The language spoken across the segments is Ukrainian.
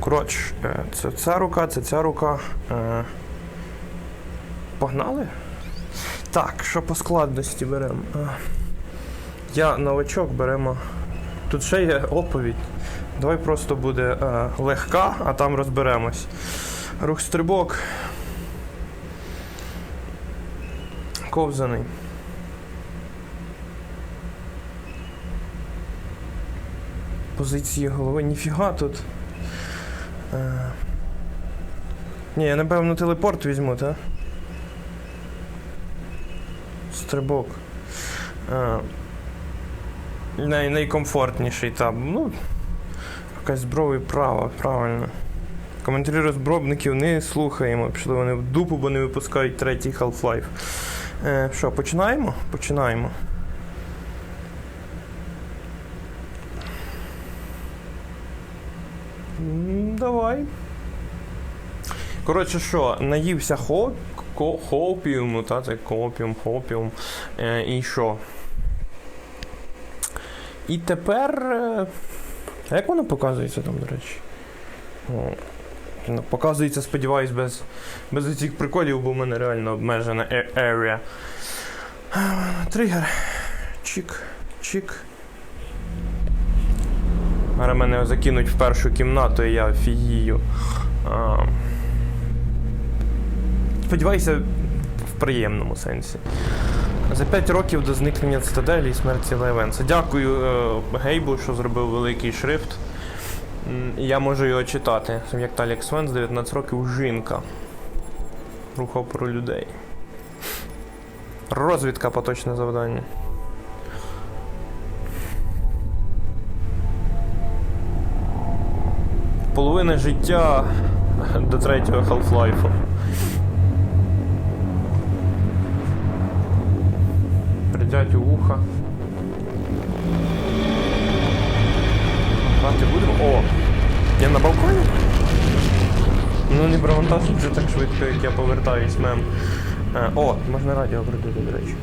Коротше, е, це ця рука, це ця рука. Е, Погнали? Так, що по складності беремо? Е, Я новачок беремо. Тут ще є оповідь. Давай просто буде легка, а там розберемось. Рух стрибок. Ковзаний. Позиції голови. Ніфіга тут. Е... Ні, я напевно телепорт візьму, так? Стрибок. Е... Най- найкомфортніший там. Ну. Якась зброя права, правильно. Коментарі розбробників не слухаємо. Пішли вони в дупу, бо не випускають третій Half-Life. Е, що, починаємо? Починаємо. Давай. Коротше, що, наївся хоп, ко- хопіуму, та, це копіум, хопіум. Е, і що? І тепер. е, А як воно показується там, до речі? Ну, показується, сподіваюсь, без, без цих приколів, бо в мене реально обмежена е- area. Тригер. Чик, чик. Зараз мене закинуть в першу кімнату, і я фігію. А, Сподіваюся, в приємному сенсі. За 5 років до зникнення цитаделі і смерті Левенса. Дякую е, Гейбу, що зробив великий шрифт. Я можу його читати. Як Талік Свен з 19 років жінка. Рух опору людей. Розвідка поточне завдання. Половина життя до третього Half-Life. Придять у вуха. Грати будемо? О! Я на балконі? Ну не провантажить вже так швидко, як я повертаюсь, мем. Е, о, можна радіо крутити, до речі.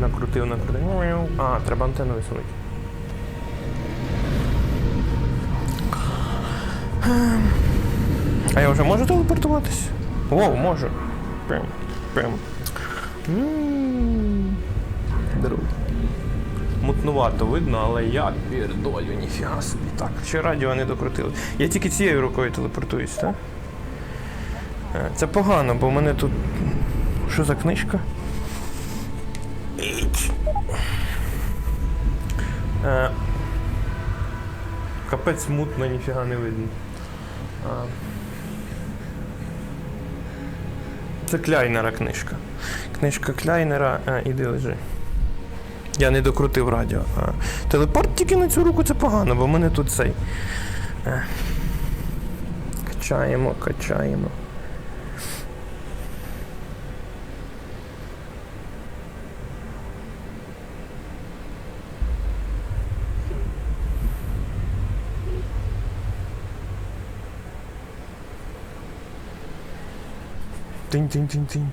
Накрутив, накрутив. А, треба антенну висунути. А я вже можу телепортуватись? Воу, можу. Прям, прям. Друг. Мутнувато видно, але я пірдолю, ніфіга собі. Так, ще радіо не докрутили. Я тільки цією рукою телепортуюсь, так? Е, Це погано, бо в мене тут. Що за книжка? Е, Капець мутно, ніфіга не видно. Це Кляйнера книжка. Книжка Кляйнера, іди лежи. Я не докрутив радіо. А. Телепорт тільки на цю руку це погано, бо в мене тут цей. Качаємо, качаємо. Тинь-тинь-тинь-тинь.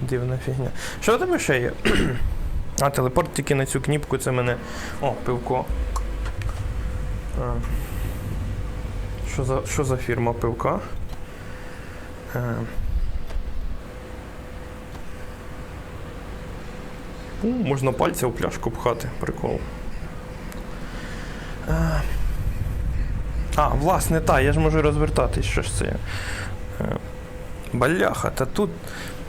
Дивна фігня. Що тебе ще є? а, телепорт тільки на цю кніпку, це мене. О, пивко. А. Що за, що за фірма пивка? А. У, можна пальця у пляшку пхати, прикол. А, а власне, та, я ж можу розвертатись, що ж це. Баляха, та тут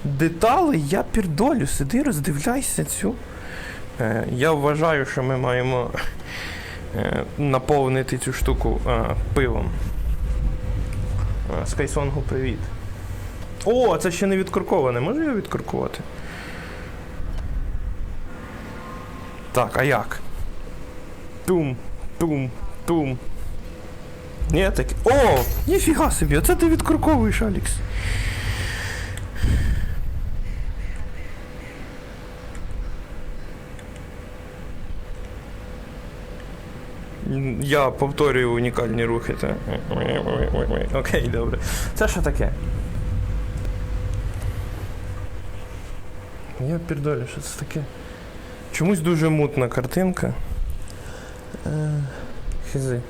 детали, я пірдолю, сиди, роздивляйся цю. Е, я вважаю, що ми маємо е, наповнити цю штуку е, пивом. Е, Скайсонгу привіт. О, це ще не відкорковане. Можу його відкоркувати? Так, а як? Тум, тум, тум. Ні, так. О! Ніфіга собі, оце ти відкорковуєш, Алікс. Я повторюю унікальні рухи. Та... Окей, добре. Це що таке? Я пірдолю, що це таке? Чомусь дуже мутна картинка. Е, Хизи.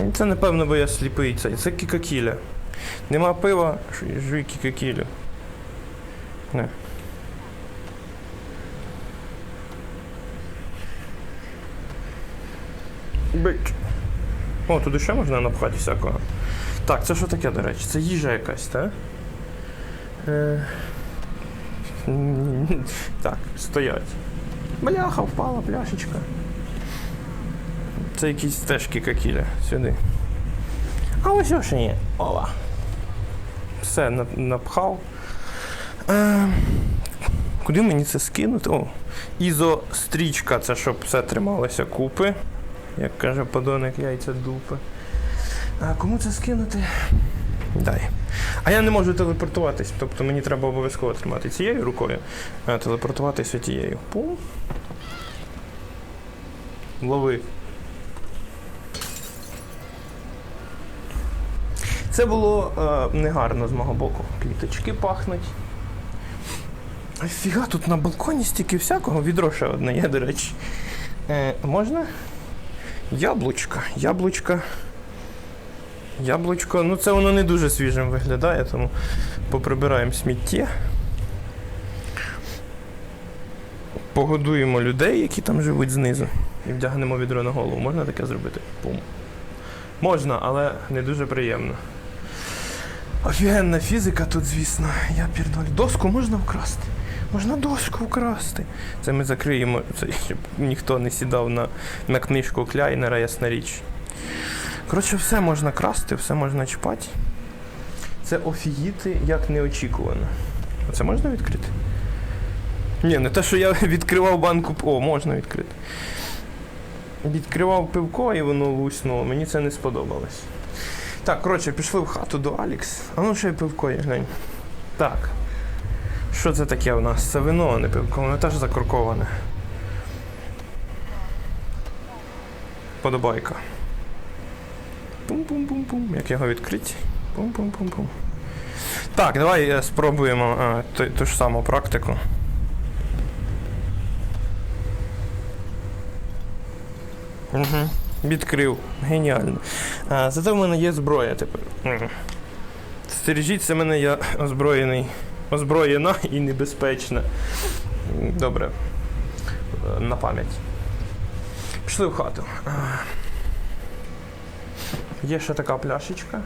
Ну, це напевно, бо я сліпий. цей, це кікакіля. Нема пива, жуй кікакілю. Не. Бич. О, туди ще можна напхати всякого. Так, це що таке, до речі? Це їжа якась, так? Е... Так, стоять. Бляха, впала пляшечка. Це якісь теж кікакіля. Сюди. А ось ось ще є. Ова. Все, напхав. Е, куди мені це скинути? О, ізострічка, це щоб все трималося купи. Як каже подонок яйця дупи. А кому це скинути? Дай. А я не можу телепортуватись, тобто мені треба обов'язково тримати цією рукою, а телепортуватися тією. Пум. Лови. Це було е, негарно з мого боку. Квіточки пахнуть. Фіга, тут на балконі стільки всякого, відро ще одне є, до речі. Е, можна? Яблучка. Яблучка. Яблучко, ну це воно не дуже свіжим виглядає, тому поприбираємо сміття. Погодуємо людей, які там живуть знизу. І вдягнемо відро на голову. Можна таке зробити? Пум. Можна, але не дуже приємно. Офігенна фізика тут, звісно, я пірдоль. Доску можна вкрасти. Можна дошку вкрасти. Це ми закриємо, це, щоб ніхто не сідав на, на книжку Кляйнера, ясна річ. Коротше, все можна красти, все можна чіпати. Це офігіти як неочікувано. А це можна відкрити? Ні, не те, що я відкривав банку. О, можна відкрити. Відкривав пивко і воно луснуло. Мені це не сподобалось. Так, коротше, пішли в хату до Алікс. А ну ще й пивко є, глянь. Так. Що це таке у нас? Це вино, а не пивко, воно теж закорковане. Подобайка. Пум-пум-пум-пум. Як його відкрити? Пум-пум-пум-пум. Так, давай е, спробуємо е, ту, ту ж саму практику. Угу. Відкрив. Геніально. А, зате в мене є зброя тепер. Угу. Стережіться мене, я озброєний. Озброєна і небезпечна. Добре. Е, На пам'ять. Пішли в хату. Є ще така пляшечка.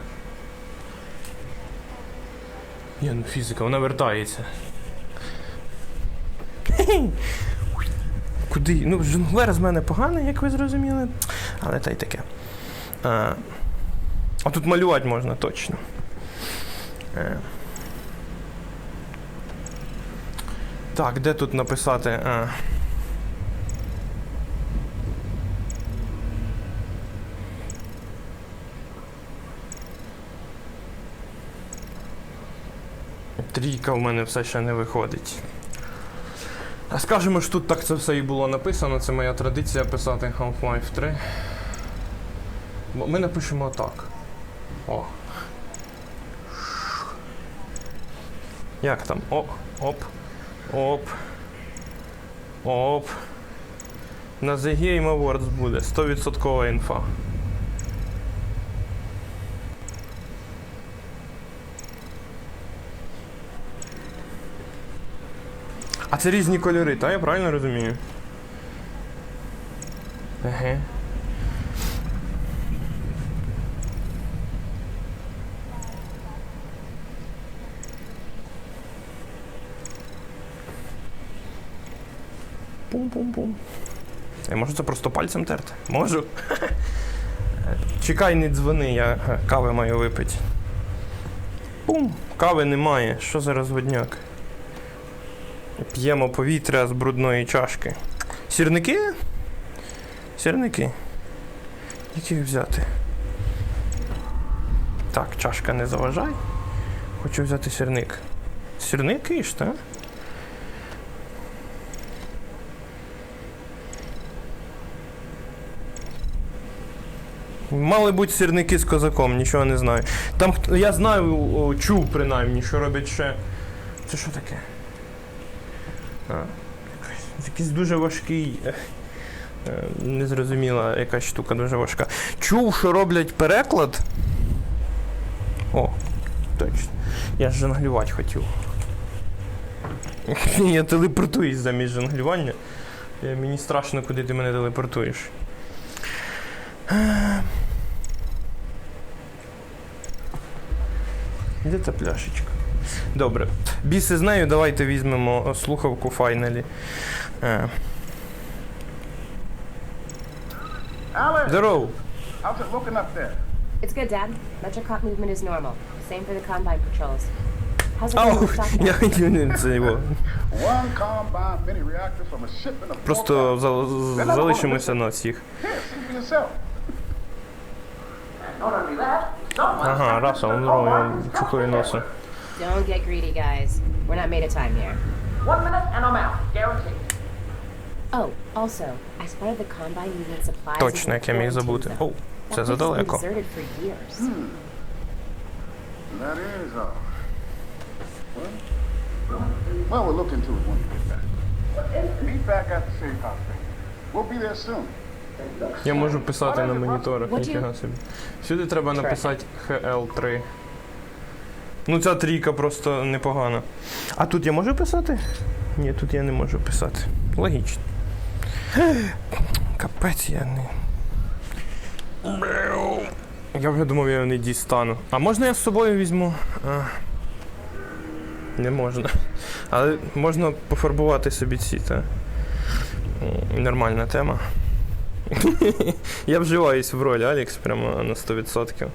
Є, ну фізика, вона вертається. Куди? Ну, жонглер з мене поганий, як ви зрозуміли. Але та й таке. А, а тут малювати можна точно. Е. Так, де тут написати? А. Трійка в мене все ще не виходить. А скажемо ж тут так це все і було написано, це моя традиція писати Half-Life 3. Бо Ми напишемо так. О. Як там? О, оп. Оп. Оп. На The Game Awards буде 100% інфа. А це різні кольори, так? Я правильно розумію? Еге. Пум-пум-пум. Я можу це просто пальцем терти? Можу. Чекай, не дзвони, я кави маю випити. Пум, кави немає. Що за розводняк? П'ємо повітря з брудної чашки. Сірники? Сірники. Які взяти? Так, чашка не заважай. Хочу взяти сірник. Сірники ж, так? Мали бути сірники з козаком, нічого не знаю. Там я знаю, чув принаймні, що роблять ще. Це що таке? А, якийсь- дуже важкий. е, Е, Незрозуміла якась штука дуже важка. Чув, що роблять переклад. О, точно. Я ж жонглювати хотів. Я телепортуюсь замість жонглювання. Е, Мені страшно, куди ти мене телепортуєш. Е. Де та пляшечка? Добре. Біси з нею, давайте візьмемо е, слухавку файналі. Е, Alice, Здорово! how's it looking up there? It's good, Dad. Metrocop movement is normal. Same for the combine patrols. How's it Ау, going with я Stockton? хотів не це його. One combine mini reactor from a shipment of four Просто залишимося на всіх. Here, see for yourself. Ага, раса, он здорово, чухає носа. Don't get greedy, guys. We're not made of time here. One minute and I'm out, guaranteed. Oh, also, I spotted the combine movement supplies. Точно, як я міг забути. О, That це place has been задалеко. deserted for years. That is all. Well, well, we'll look into it when we get back. Meet back at the safe house, baby. We'll be there soon. Я можу писати на моніторах, ніфіга собі. Сюди треба написати HL3. Ну ця трійка просто непогана. А тут я можу писати? Ні, тут я не можу писати. Логічно. Капець я не. Я вже думав, я його не дістану. А можна я з собою візьму? А. Не можна. Але можна пофарбувати собі ці, та. Нормальна тема. Я вживаюсь в роль Алекс прямо на 100%.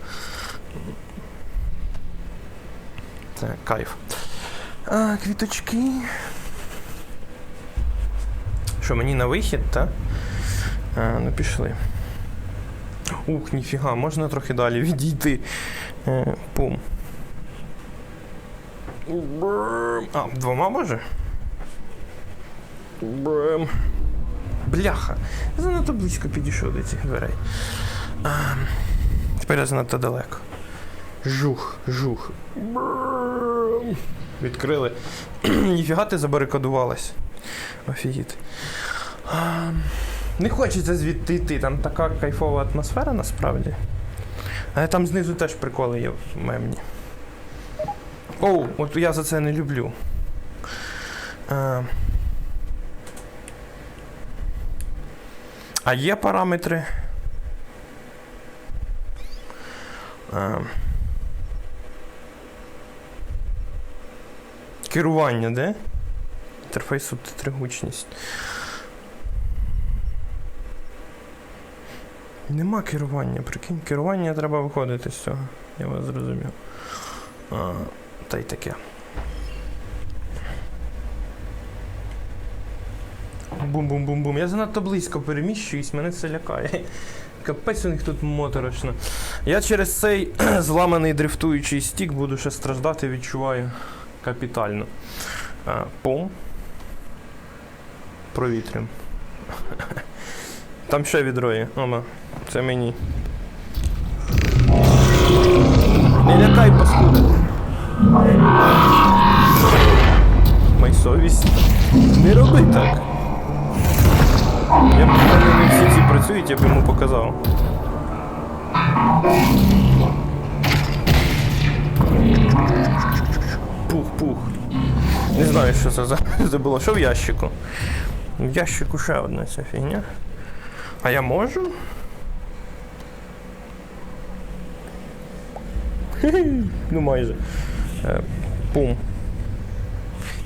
Це кайф. А, квіточки. Що, мені на вихід, та? А, ну пішли. Ух, ніфіга, можна трохи далі відійти. Е, пум. А, двома може? Бррм. Бляха. Я занадто близько підійшов до цих дверей. А, тепер я занадто далеко. Жух, жух. Бррм. Відкрили. Ніфіга ти забарикадувалась. Офігіт. Не хочеться звідти йти, там така кайфова атмосфера насправді. Але там знизу теж приколи є в мемні. Оу, от я за це не люблю. А, А є параметри. Керування, де? Інтерфейс субтитри гучність. Нема керування, прикинь, керування треба виходити з цього. Я вас зрозумів. А, та й таке. Бум-бум-бум-бум. Я занадто близько переміщуюсь, мене це лякає. Капець у них тут моторошно. Я через цей зламаний дрифтуючий стік буду ще страждати, відчуваю капітально. А, пум. Провітрям. Там ще відро є. Ома, це мені. Не лякай, паскуда. Май совість. Не роби так. Я б не всі ці працюють, я б йому показав. Пух-пух. Не знаю, що це за це було. Що в ящику? В ящику ще одна ця фігня. А я можу? Ну майже. Е, Пум.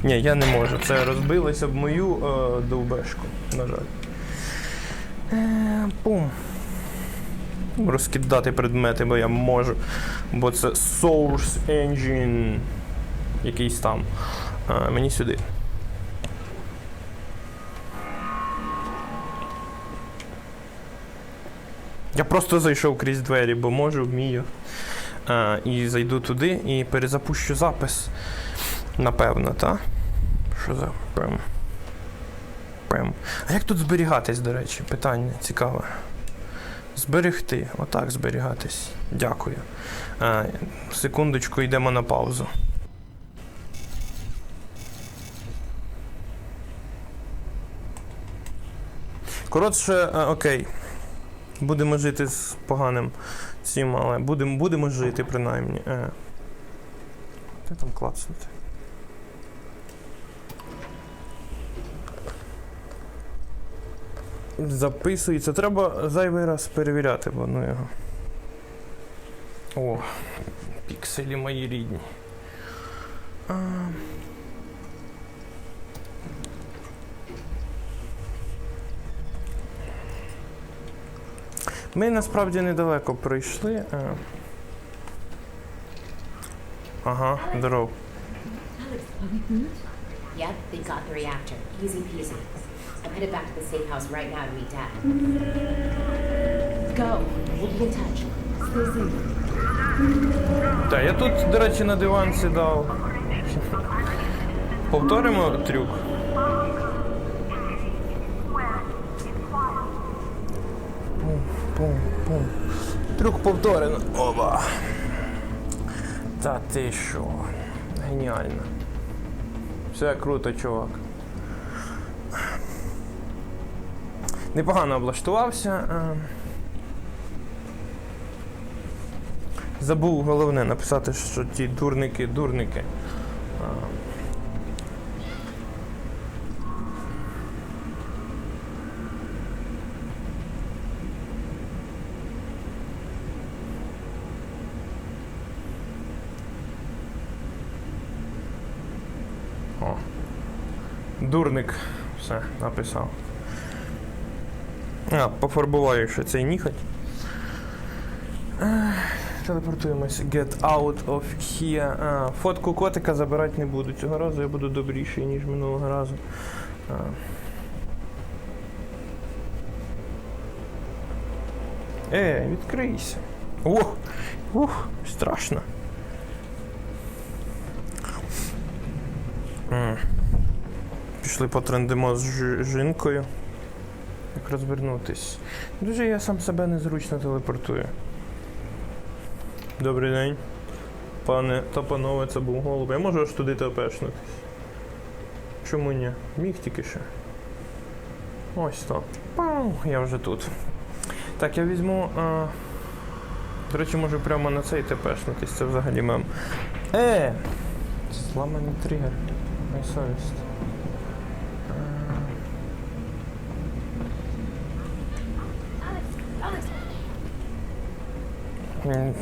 Ні, я не можу. Це розбилося б мою е, довбешку, на жаль. Е, пум. Розкидати предмети, бо я можу. Бо це Source Engine. Якийсь там. Е, мені сюди. Я просто зайшов крізь двері, бо можу, вмію. Е, і зайду туди і перезапущу запис. Напевно, так? Що за прям. А як тут зберігатись, до речі? Питання цікаве. Зберегти. Отак зберігатись. Дякую. Е, секундочку, йдемо на паузу. Коротше, е, окей. Будемо жити з поганим цим, але будемо, будемо жити принаймні. Е. Де там клацнути? Записується. Треба зайвий раз перевіряти, бо ну його. О, пікселі мої рідні. А... Ми насправді недалеко пройшли. е. Ага, здоров. Yep, I'm headed back to the safe house right now to meet Dad. Go. We'll be in touch. Stay safe. Так, я тут, до речі, на диван сідав. Повторимо трюк. Пум, пум, пум. Трюк повторено. Оба. Та ти що? Геніально. Все круто, чувак. Непогано облаштувався. е. Забув головне написати, що ті дурники, дурники. О. Дурник. Все, написав. А, пофарбуваю ще цей ніхоть. Телепортуємось. Get out of here. А, фотку котика забирати не буду. Цього разу я буду добріший, ніж минулого разу. А. Е, відкрийся. Ох! Ух, страшно. Пішли потрендимо з жінкою. Розвернутись. Дуже я сам себе незручно телепортую. Добрий день. Пане та панове, це був голуб. Я можу аж туди тепешнутись. Чому ні? Міг тільки ще. Ось то. Пау, я вже тут. Так, я візьму. А... До речі, можу прямо на цей тепешнутись, це взагалі мем. Е! Зламаний тригер. Моя совість.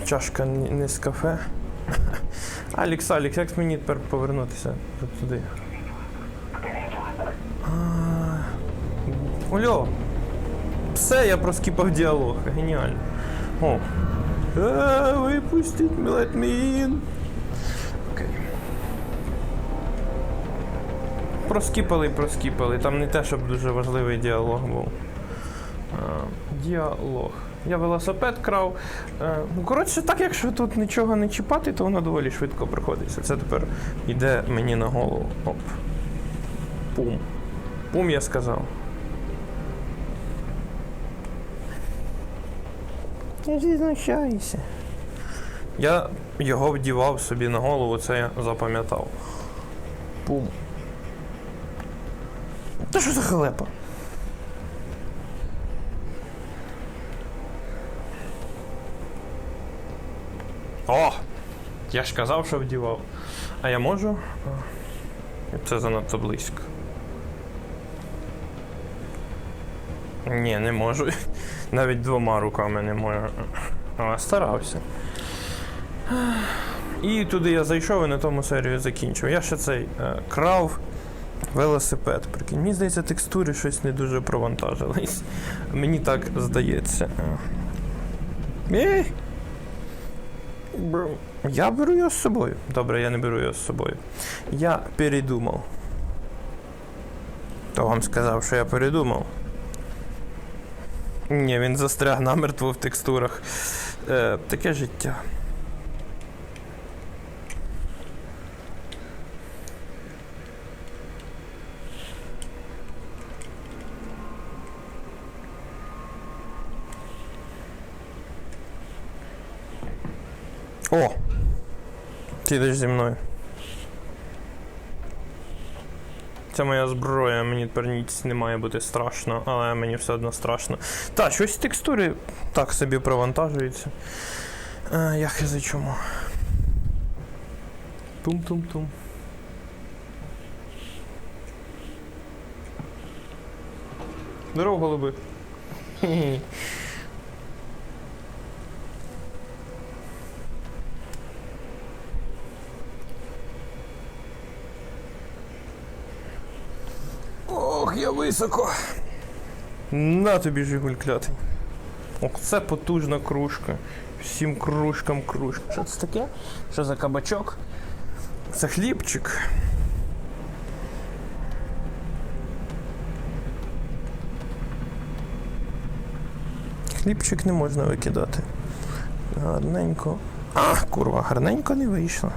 Чашка не з кафе. Алікс, Алікс, як мені тепер повернутися туди? А, Ульо! Все, я проскіпав діалог. Геніально. О. Е, випустіть, let me in. Окей. Проскіпали проскіпали. Там не те, щоб дуже важливий діалог був. Діалог. Я велосипед крав. Е, коротше, так, якщо тут нічого не чіпати, то воно доволі швидко проходиться. Це тепер йде мені на голову. Оп. Пум. Пум, я сказав. Я ж. Я його вдівав собі на голову, це я запам'ятав. Пум. Та що за халепа? О! Я ж казав, що вдівав. А я можу? Це занадто близько. Ні, не можу. Навіть двома руками не можу. Але старався. І туди я зайшов і на тому серію закінчив. Я ще цей е, крав велосипед. Прикинь. Мені здається, текстури щось не дуже провантажились. Мені так здається. Ей! Я беру його з собою. Добре, я не беру його з собою. Я передумав. То вам сказав, що я передумав. Ні, він застряг намертво в текстурах. Е, таке життя. О! Ти зі мною. Це моя зброя, мені тепер ніч не має бути страшно, але мені все одно страшно. Так, щось текстури так собі провантажуються. А, я хизи чому. Тум-тум-тум. Здорово, голуби. Хе-хе. Ох, я високо. На тобі Жигуль клятий. Ох, це потужна кружка. Всім кружкам кружка. Що це таке? Що за кабачок? Це хлібчик. Хлібчик не можна викидати. Гарненько. А, курва, гарненько не вийшло.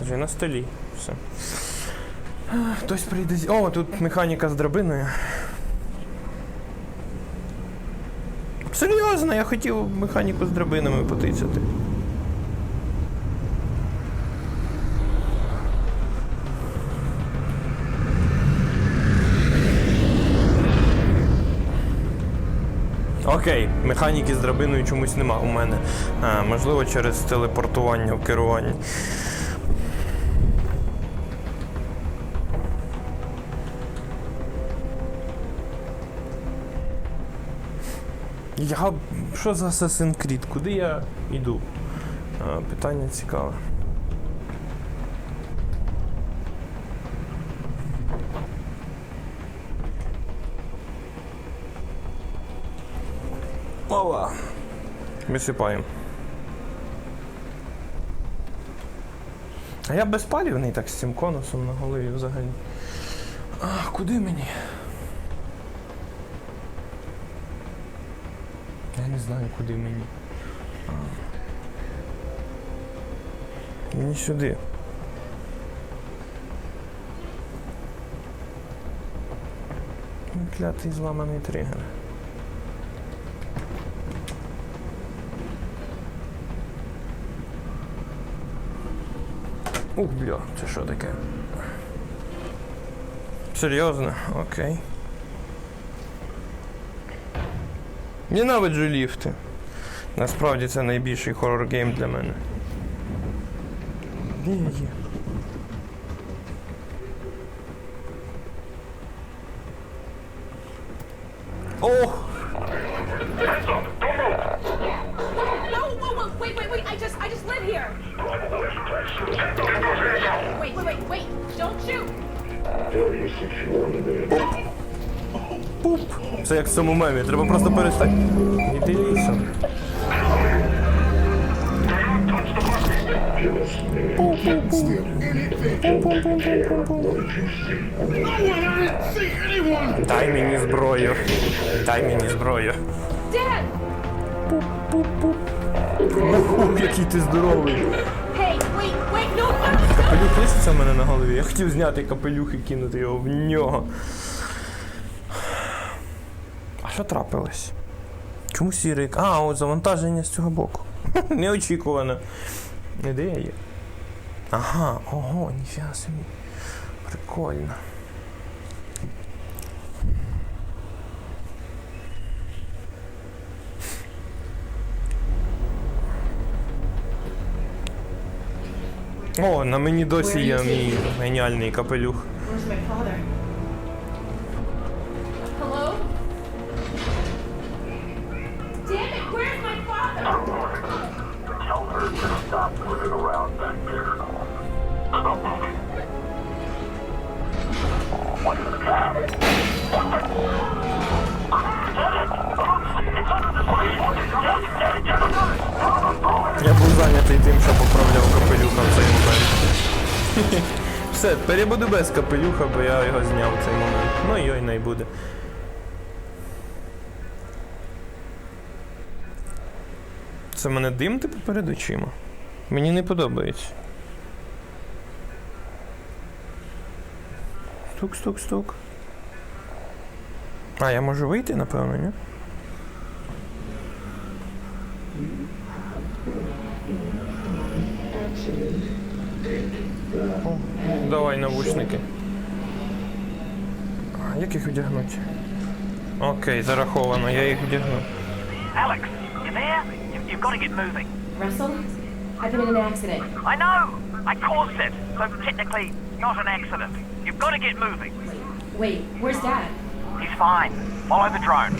Вже на столі. Все. Хтось прийде. з- О, тут механіка з драбиною. Серйозно, я хотів механіку з драбинами потицяти. Окей, механіки з драбиною чомусь нема у мене. А, можливо, через телепортування в керуванні. Я. Що за Assassin's Creed? Куди я йду? Питання цікаве. Ова. Висипаємо. А я безпалівний так з цим конусом на голові взагалі. А, куди мені? Я не знаю, куди мені. Мені сюди. Клятий зламаний тригер. Ух, бля, це що таке? Серйозно? Окей. Ненавиджу ліфти. Насправді це найбільший хоррор гейм для мене. Де я є? Ох! Це як в цьому мемі, треба просто перестати. Іди лісом. Дай мені зброю. Дай мені зброю. Ух, який ти здоровий. Капелюх лишиться в мене на голові. Я хотів зняти капелюх і кинути його в нього. Що трапилось? Чому сірий? А, от завантаження з цього боку. Неочікувано. Не де я є? Ага, ого, ніфіга собі. Прикольно. О, на мені досі є мій геніальний капелюх. Я був зайнятий тим, що поправляв капелюха в цей момент. Все, тепер я буду без капелюха, бо я його зняв в цей момент. Ну і ой не буде. Це мене дим типу перед очима. Мені не подобається. Стук, стук, стук. А, я можу вийти, напевно, ні? Давай навушники. Як їх вдягнути? Окей, зараховано, я їх вдягну. Alex, you there? You, you've got to get moving. Russell? I've been in an accident. I know! I caused it, so technically not an accident. You've got to get moving. Wait, where's Dad? He's fine. Follow the drone.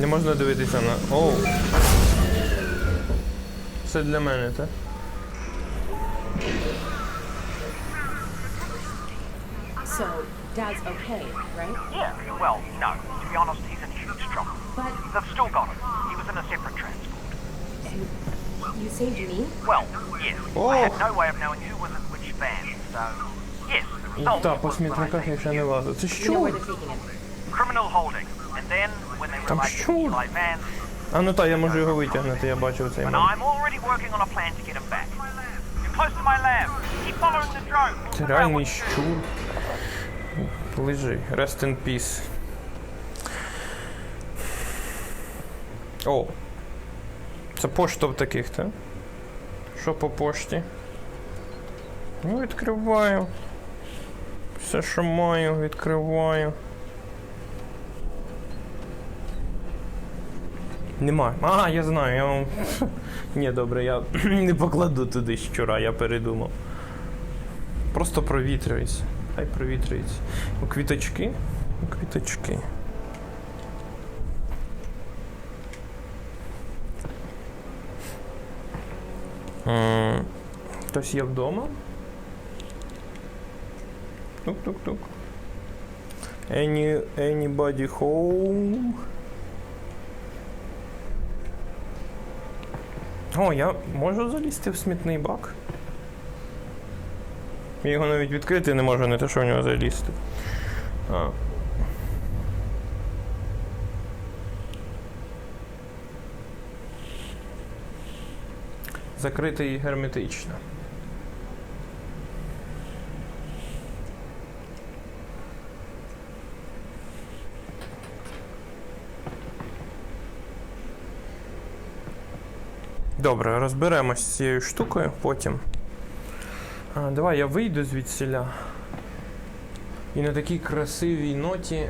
Не можна дивитися на. Оу. Це для мене, так? So, Dad's okay, right? Yeah, well, no. To be honest, he's in huge trouble. But They've still got him. He was in a separate transport. you saved me? Well, yes. Oh. I had no way of knowing who was in which van, so yes, the result Так, по was what I смітниках я think. ще не лазив. Це You know що? where they're taking him. Criminal holding. And then, when they Там realized що? it was Eli Vance, А ну так, я можу його витягнути, я бачив цей момент. Це реальний щур. Лежи. Rest in peace. О. Це пошта в таких, так? Що по пошті? Ну, відкриваю. Все, що маю, відкриваю. Нема. А, я знаю, я. Ні, добре, я не покладу туди щура, я передумав. Просто провітрюється. Хай провітрюється. У квіточки. У квіточки. Хтось є вдома? Тук-тук-тук. Any, anybody home? О, я можу залізти в смітний бак? Його навіть відкрити не можу, не те, що в нього залізти. А. Закритий герметично. Добре, розберемось з цією штукою потім. А, давай я вийду звідсіля. І на такій красивій ноті е,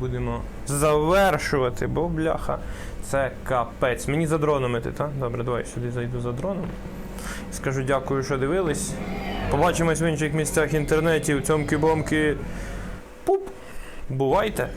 будемо завершувати, бо бляха, це капець. Мені за дроном іти, так? Добре, давай сюди зайду за дроном. Скажу дякую, що дивились. Побачимось в інших місцях інтернетів, цьомки-бомки. Пуп! Бувайте!